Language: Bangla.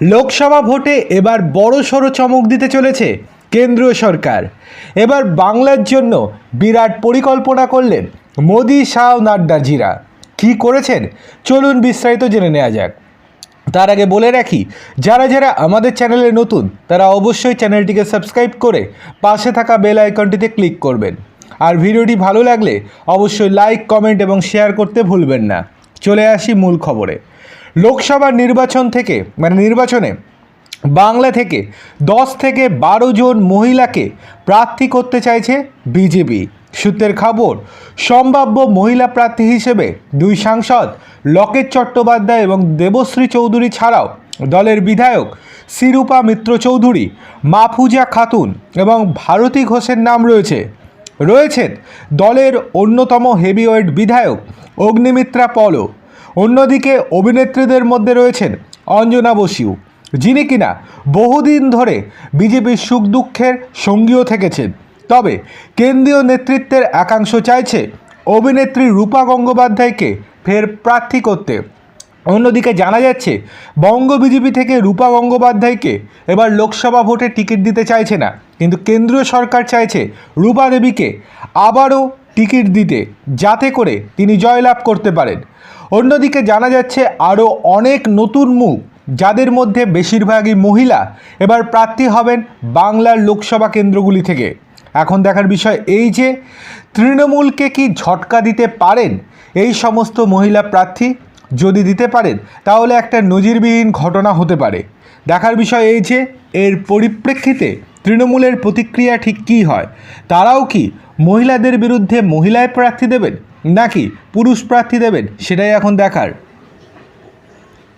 লোকসভা ভোটে এবার বড় সড়ো চমক দিতে চলেছে কেন্দ্রীয় সরকার। এবার বাংলার জন্য বিরাট পরিকল্পনা করলেন মোদি, শাহ নাড্ডাজিরা কি করেছেন? চলুন বিস্তারিত জেনে নেওয়া যাক। তার আগে বলে রাখি, যারা যারা আমাদের চ্যানেলে নতুন, তারা অবশ্যই চ্যানেলটিকে সাবস্ক্রাইব করে পাশে থাকা বেল আইকনটিতে ক্লিক করবেন। আর ভিডিওটি ভালো লাগলে অবশ্যই লাইক, কমেন্ট এবং শেয়ার করতে ভুলবেন না। চলে আসি মূল খবরে। লোকসভা নির্বাচন থেকে মানে নির্বাচনে, বাংলা থেকে দশ থেকে বারো জন মহিলাকে প্রার্থী করতে চাইছে বিজেপি। সূত্রের খবর, সম্ভাব্য মহিলা প্রার্থী হিসেবে দুই সাংসদ লকেট চট্টোপাধ্যায় এবং দেবশ্রী চৌধুরী ছাড়াও দলের বিধায়ক শিরূপা মিত্র চৌধুরী, মাফুজা খাতুন এবং ভারতী ঘোষের নাম রয়েছে। রয়েছেন দলের অন্যতম হেভিওয়েট বিধায়ক অগ্নিমিত্রা পলো অন্যদিকে অভিনেত্রীদের মধ্যে রয়েছেন অঞ্জনা বসিউ যিনি কিনা বহুদিন ধরে বিজেপির সুখ দুঃখের সঙ্গীও থেকেছেন। তবে কেন্দ্রীয় নেতৃত্বের একাংশ চাইছে অভিনেত্রী রূপা গঙ্গোপাধ্যায়কে ফের প্রার্থী করতে। অন্যদিকে জানা যাচ্ছে, বঙ্গ বিজেপি থেকে রূপা গঙ্গোপাধ্যায়কে এবার লোকসভা ভোটে টিকিট দিতে চাইছে না। কিন্তু কেন্দ্রীয় সরকার চাইছে রূপা দেবীকে আবারও টিকিট দিতে, যাতে করে তিনি জয়লাভ করতে পারেন। অন্যদিকে জানা যাচ্ছে, আরও অনেক নতুন মুখ, যাদের মধ্যে বেশিরভাগই মহিলা, এবার প্রার্থী হবেন বাংলার লোকসভা কেন্দ্রগুলি থেকে। এখন দেখার বিষয় এই যে, তৃণমূলকে কি ঝটকা দিতে পারেন এই সমস্ত মহিলা প্রার্থী? যদি দিতে পারেন, তাহলে একটা নজিরবিহীন ঘটনা হতে পারে। দেখার বিষয় এই যে, এর পরিপ্রেক্ষিতে তৃণমূলের প্রতিক্রিয়া ঠিক কী হয়? তারাও কি মহিলাদের বিরুদ্ধে মহিলায় প্রার্থী দেবেন? নাকি পুরুষ প্রার্থী দেবেন? সেটাই এখন দেখার।